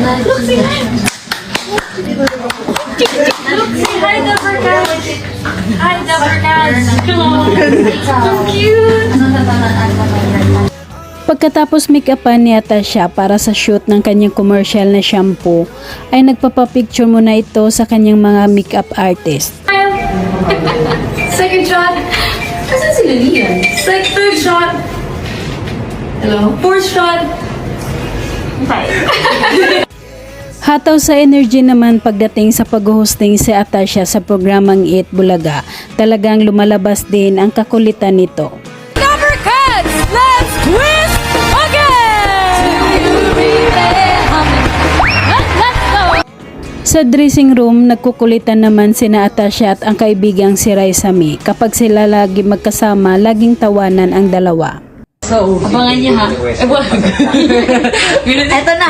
Hi, Dapper Cat! Hi, Dapper Cat! So cute! Pagkatapos make-upan ni Atasha para sa shoot ng kanyang commercial na shampoo, ay nagpapapicture muna ito sa kanyang mga makeup artist. Second shot! Asan si Lilian? Like, third shot! Hello? Fourth shot! Hataw sa energy naman pagdating sa pag-hosting si Atasha sa programang Eat Bulaga, talagang lumalabas din ang kakulitan nito. Dapper Cats! Let's twist again! Sa dressing room, nagkukulitan naman sina Atasha at ang kaibigang si Raisami. Kapag sila lagi magkasama, laging tawanan ang dalawa. Abangan niya ha. Eto na!